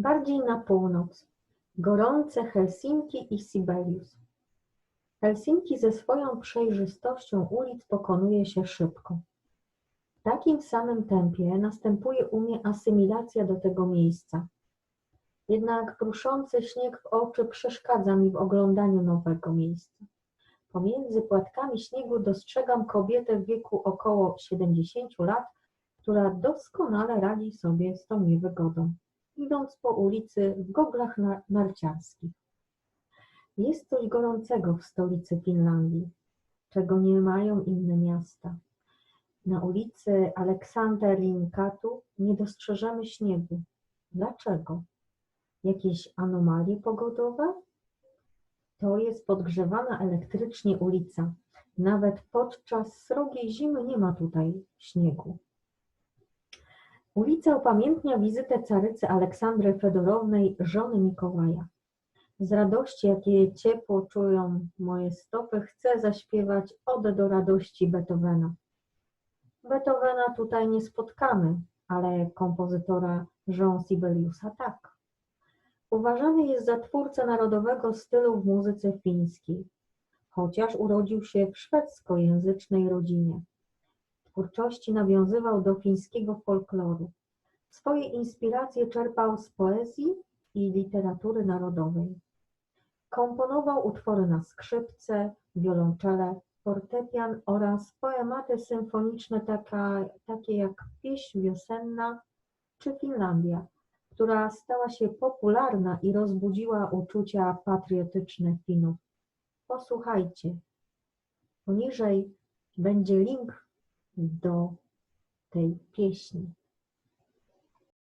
Bardziej na północ gorące Helsinki i Sibelius. Helsinki ze swoją przejrzystością ulic pokonuje się szybko. W takim samym tempie następuje u mnie asymilacja do tego miejsca. Jednak kruszący śnieg w oczy przeszkadza mi w oglądaniu nowego miejsca. Pomiędzy płatkami śniegu dostrzegam kobietę w wieku około 70 lat, która doskonale radzi sobie z tą niewygodą, idąc po ulicy w goglach na- narciarskich. Jest coś gorącego w stolicy Finlandii, czego nie mają inne miasta. Na ulicy Aleksanderinkatu nie dostrzeżemy śniegu. Dlaczego? Jakieś anomalie pogodowe? To jest podgrzewana elektrycznie ulica. Nawet podczas srogiej zimy nie ma tutaj śniegu. Ulica upamiętnia wizytę carycy Aleksandry Fedorownej, żony Mikołaja. Z radości, jakie ciepło czują moje stopy, chcę zaśpiewać Odę do radości Beethovena. Beethovena tutaj nie spotkamy, ale kompozytora Jean Sibeliusa tak. Uważany jest za twórcę narodowego stylu w muzyce fińskiej, chociaż urodził się w szwedzkojęzycznej rodzinie. Twórczości nawiązywał do fińskiego folkloru. Swoje inspiracje czerpał z poezji i literatury narodowej. Komponował utwory na skrzypce, wiolonczele, fortepian oraz poematy symfoniczne taka, takie jak Pieśń wiosenna czy Finlandia, która stała się popularna i rozbudziła uczucia patriotyczne Finów. Posłuchajcie. Poniżej będzie link do tej pieśni.